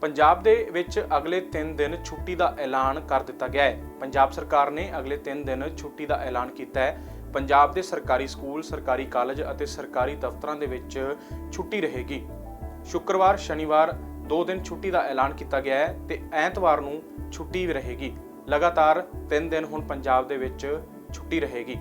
ਪੰਜਾਬ ਦੇ ਵਿੱਚ ਅਗਲੇ 3 ਦਿਨ ਛੁੱਟੀ ਦਾ ਐਲਾਨ ਕਰ ਦਿੱਤਾ ਗਿਆ ਹੈ। ਪੰਜਾਬ ਸਰਕਾਰ ਨੇ ਅਗਲੇ 3 ਦਿਨ ਛੁੱਟੀ ਦਾ ਐਲਾਨ ਕੀਤਾ ਹੈ। ਪੰਜਾਬ ਦੇ ਸਰਕਾਰੀ ਸਕੂਲ, ਸਰਕਾਰੀ ਕਾਲਜ ਅਤੇ ਸਰਕਾਰੀ ਦਫ਼ਤਰਾਂ ਦੇ ਵਿੱਚ ਛੁੱਟੀ ਰਹੇਗੀ। ਸ਼ੁੱਕਰਵਾਰ, ਸ਼ਨੀਵਾਰ 2 ਦਿਨ ਛੁੱਟੀ ਦਾ ਐਲਾਨ ਕੀਤਾ ਗਿਆ ਹੈ ਤੇ ਐਤਵਾਰ ਨੂੰ ਛੁੱਟੀ ਵੀ ਰਹੇਗੀ। ਲਗਾਤਾਰ 3 ਦਿਨ ਹੁਣ ਪੰਜਾਬ ਦੇ ਵਿੱਚ ਛੁੱਟੀ ਰਹੇਗੀ।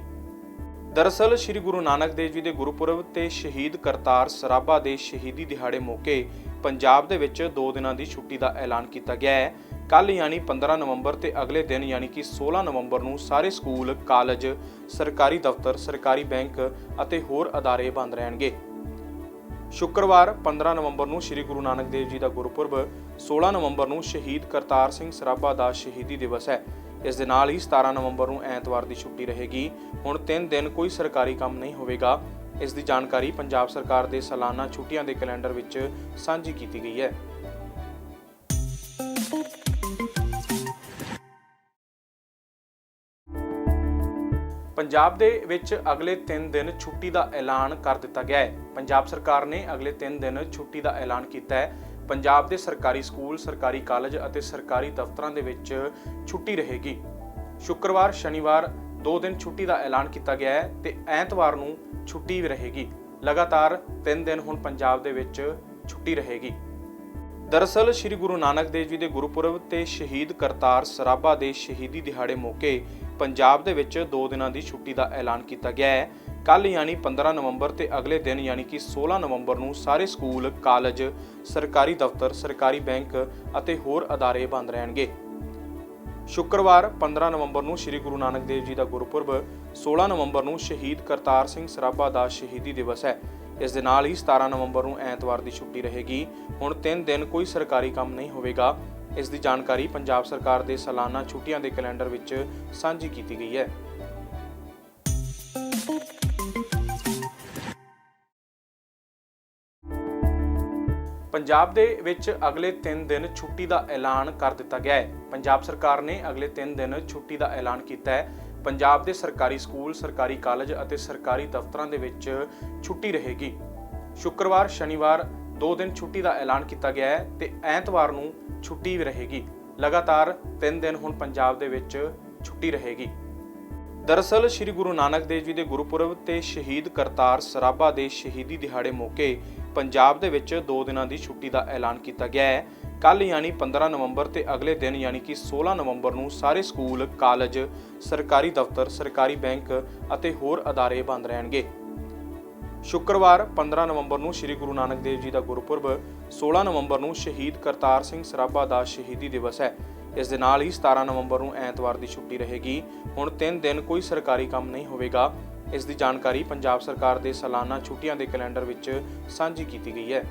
ਦਰਅਸਲ, ਸ੍ਰੀ ਗੁਰੂ ਨਾਨਕ ਦੇਵ ਜੀ ਦੇ ਗੁਰਪੁਰਬ ਤੇ ਸ਼ਹੀਦ ਕਰਤਾਰ ਸਰਾਭਾ ਦੇ ਸ਼ਹੀਦੀ ਦਿਹਾੜੇ ਮੌਕੇ ਪੰਜਾਬ ਦੇ ਵਿੱਚ 2 ਦਿਨਾਂ ਦੀ ਛੁੱਟੀ ਦਾ ਐਲਾਨ ਕੀਤਾ ਗਿਆ ਹੈ। ਕੱਲ ਯਾਨੀ 15 ਨਵੰਬਰ ਤੇ ਅਗਲੇ ਦਿਨ ਯਾਨੀ ਕਿ 16 ਨਵੰਬਰ ਨੂੰ ਸਾਰੇ ਸਕੂਲ, ਕਾਲਜ, ਸਰਕਾਰੀ ਦਫ਼ਤਰ, ਸਰਕਾਰੀ ਬੈਂਕ ਅਤੇ ਹੋਰ ਅਦਾਰੇ ਬੰਦ ਰਹਿਣਗੇ। ਸ਼ੁੱਕਰਵਾਰ 15 ਨਵੰਬਰ ਨੂੰ ਸ੍ਰੀ ਗੁਰੂ ਨਾਨਕ ਦੇਵ ਜੀ ਦਾ ਗੁਰਪੁਰਬ 16 ਨਵੰਬਰ ਨੂੰ ਸ਼ਹੀਦ ਕਰਤਾਰ ਸਿੰਘ ਸਰਾਭਾ ਦਾ ਸ਼ਹੀਦੀ ਦਿਵਸ ਹੈ। ਇਸ ਦੇ ਨਾਲ ਹੀ 17 ਨਵੰਬਰ ਨੂੰ ਐਤਵਾਰ ਦੀ ਛੁੱਟੀ ਰਹੇਗੀ। ਹੁਣ 3 ਦਿਨ ਕੋਈ ਸਰਕਾਰੀ ਕੰਮ ਨਹੀਂ ਹੋਵੇਗਾ। ਇਸ ਦੀ ਜਾਣਕਾਰੀ ਪੰਜਾਬ ਸਰਕਾਰ ਦੇ ਸਾਲਾਨਾ ਛੁੱਟੀਆਂ ਦੇ ਕੈਲੰਡਰ ਵਿੱਚ ਸਾਂਝੀ ਕੀਤੀ ਗਈ ਹੈ। ਪੰਜਾਬ ਦੇ ਵਿੱਚ ਅਗਲੇ 3 ਦਿਨ ਛੁੱਟੀ ਦਾ ਐਲਾਨ ਕਰ ਦਿੱਤਾ ਗਿਆ ਹੈ। ਪੰਜਾਬ ਸਰਕਾਰ ਨੇ ਅਗਲੇ 3 ਦਿਨ ਛੁੱਟੀ ਦਾ ਐਲਾਨ ਕੀਤਾ ਹੈ। ਪੰਜਾਬ ਦੇ ਸਰਕਾਰੀ ਸਕੂਲ, ਸਰਕਾਰੀ ਕਾਲਜ ਅਤੇ ਸਰਕਾਰੀ ਦਫ਼ਤਰਾਂ ਦੇ ਵਿੱਚ ਛੁੱਟੀ ਰਹੇਗੀ। ਸ਼ੁੱਕਰਵਾਰ, ਸ਼ਨੀਵਾਰ 2 ਦਿਨ ਛੁੱਟੀ ਦਾ ਐਲਾਨ ਕੀਤਾ ਗਿਆ ਹੈ ਤੇ ਐਤਵਾਰ ਨੂੰ ਛੁੱਟੀ ਵੀ ਰਹੇਗੀ। ਲਗਾਤਾਰ 3 ਦਿਨ ਹੁਣ ਪੰਜਾਬ ਦੇ ਵਿੱਚ ਛੁੱਟੀ ਰਹੇਗੀ। ਦਰਅਸਲ ਸ੍ਰੀ ਗੁਰੂ ਨਾਨਕ ਦੇਵ ਜੀ ਦੇ ਗੁਰਪੁਰਬ ਤੇ ਸ਼ਹੀਦ ਕਰਤਾਰ ਸਰਾਭਾ ਦੇ ਸ਼ਹੀਦੀ ਦਿਹਾੜੇ ਮੌਕੇ ਪੰਜਾਬ ਦੇ ਵਿੱਚ 2 ਦਿਨਾਂ ਦੀ ਛੁੱਟੀ ਦਾ ਐਲਾਨ ਕੀਤਾ ਗਿਆ ਹੈ। ਕੱਲ ਯਾਨੀ 15 ਨਵੰਬਰ ਤੇ ਅਗਲੇ ਦਿਨ ਯਾਨੀ ਕਿ 16 ਨਵੰਬਰ ਨੂੰ ਸਾਰੇ ਸਕੂਲ, ਕਾਲਜ, ਸਰਕਾਰੀ ਦਫ਼ਤਰ, ਸਰਕਾਰੀ ਬੈਂਕ ਅਤੇ ਹੋਰ ਅਦਾਰੇ ਬੰਦ ਰਹਿਣਗੇ। ਸ਼ੁੱਕਰਵਾਰ 15 ਨਵੰਬਰ ਨੂੰ ਸ੍ਰੀ ਗੁਰੂ ਨਾਨਕ ਦੇਵ ਜੀ ਦਾ ਗੁਰਪੁਰਬ 16 ਨਵੰਬਰ ਨੂੰ ਸ਼ਹੀਦ ਕਰਤਾਰ ਸਿੰਘ ਸਰਾਭਾ ਦਾ ਸ਼ਹੀਦੀ ਦਿਵਸ ਹੈ। ਇਸ ਦੇ ਨਾਲ ਹੀ 17 ਨਵੰਬਰ ਨੂੰ ਐਤਵਾਰ ਦੀ ਛੁੱਟੀ ਰਹੇਗੀ। ਹੁਣ 3 ਦਿਨ ਕੋਈ ਸਰਕਾਰੀ ਕੰਮ ਨਹੀਂ ਹੋਵੇਗਾ। ਇਸ ਦੀ ਜਾਣਕਾਰੀ ਪੰਜਾਬ ਸਰਕਾਰ ਦੇ ਸਾਲਾਨਾ ਛੁੱਟੀਆਂ ਦੇ ਕੈਲੰਡਰ ਵਿੱਚ ਸਾਂਝੀ ਕੀਤੀ ਗਈ ਹੈ। ਪੰਜਾਬ ਦੇ ਵਿੱਚ ਅਗਲੇ 3 ਦਿਨ ਛੁੱਟੀ ਦਾ ਐਲਾਨ ਕਰ ਦਿੱਤਾ ਗਿਆ ਹੈ। ਪੰਜਾਬ ਸਰਕਾਰ ਨੇ ਅਗਲੇ 3 ਦਿਨ ਛੁੱਟੀ ਦਾ ਐਲਾਨ ਕੀਤਾ ਹੈ। ਪੰਜਾਬ ਦੇ ਸਰਕਾਰੀ ਸਕੂਲ, ਸਰਕਾਰੀ ਕਾਲਜ ਅਤੇ ਸਰਕਾਰੀ ਦਫ਼ਤਰਾਂ ਦੇ ਵਿੱਚ ਛੁੱਟੀ ਰਹੇਗੀ। ਸ਼ੁੱਕਰਵਾਰ, ਸ਼ਨੀਵਾਰ ਦੋ ਦਿਨ ਛੁੱਟੀ ਦਾ ਐਲਾਨ ਕੀਤਾ ਗਿਆ ਹੈ ਤੇ ਐਤਵਾਰ ਨੂੰ ਛੁੱਟੀ ਵੀ ਰਹੇਗੀ। ਲਗਾਤਾਰ 3 ਦਿਨ ਹੁਣ ਪੰਜਾਬ ਦੇ ਵਿੱਚ ਛੁੱਟੀ ਰਹੇਗੀ। ਦਰਅਸਲ ਸ੍ਰੀ ਗੁਰੂ ਨਾਨਕ ਦੇਵ ਜੀ ਦੇ ਗੁਰਪੁਰਬ ਤੇ ਸ਼ਹੀਦ ਕਰਤਾਰ ਸਰਾਭਾ ਦੇ ਸ਼ਹੀਦੀ ਦਿਹਾੜੇ ਮੌਕੇ ਪੰਜਾਬ ਦੇ ਵਿੱਚ 2 ਦਿਨਾਂ ਦੀ ਛੁੱਟੀ ਦਾ ਐਲਾਨ ਕੀਤਾ ਗਿਆ ਹੈ ਕੱਲ ਯਾਨੀ 15 ਨਵੰਬਰ ਤੇ ਅਗਲੇ ਦਿਨ ਯਾਨੀ ਕਿ 16 ਨਵੰਬਰ ਨੂੰ ਸਾਰੇ ਸਕੂਲ, ਕਾਲਜ, ਸਰਕਾਰੀ ਦਫ਼ਤਰ, ਸਰਕਾਰੀ ਬੈਂਕ ਅਤੇ ਹੋਰ ਅਦਾਰੇ ਬੰਦ ਰਹਿਣਗੇ। ਸ਼ੁੱਕਰਵਾਰ 15 ਨਵੰਬਰ ਨੂੰ ਸ੍ਰੀ ਗੁਰੂ ਨਾਨਕ ਦੇਵ ਜੀ ਦਾ ਗੁਰਪੁਰਬ 16 ਨਵੰਬਰ ਨੂੰ ਸ਼ਹੀਦ ਕਰਤਾਰ ਸਿੰਘ ਸਰਾਭਾ ਦਾ ਸ਼ਹੀਦੀ ਦਿਵਸ ਹੈ ਇਸ ਦੇ ਨਾਲ ਹੀ 17 ਨਵੰਬਰ ਨੂੰ ਐਤਵਾਰ ਦੀ ਛੁੱਟੀ ਰਹੇਗੀ। ਹੁਣ 3 ਦਿਨ ਕੋਈ ਸਰਕਾਰੀ ਕੰਮ ਨਹੀਂ ਹੋਵੇਗਾ। ਇਸ ਦੀ ਜਾਣਕਾਰੀ ਪੰਜਾਬ ਸਰਕਾਰ ਦੇ ਸਾਲਾਨਾ ਛੁੱਟੀਆਂ ਦੇ ਕੈਲੰਡਰ ਵਿੱਚ ਸਾਂਝੀ ਕੀਤੀ ਗਈ ਹੈ।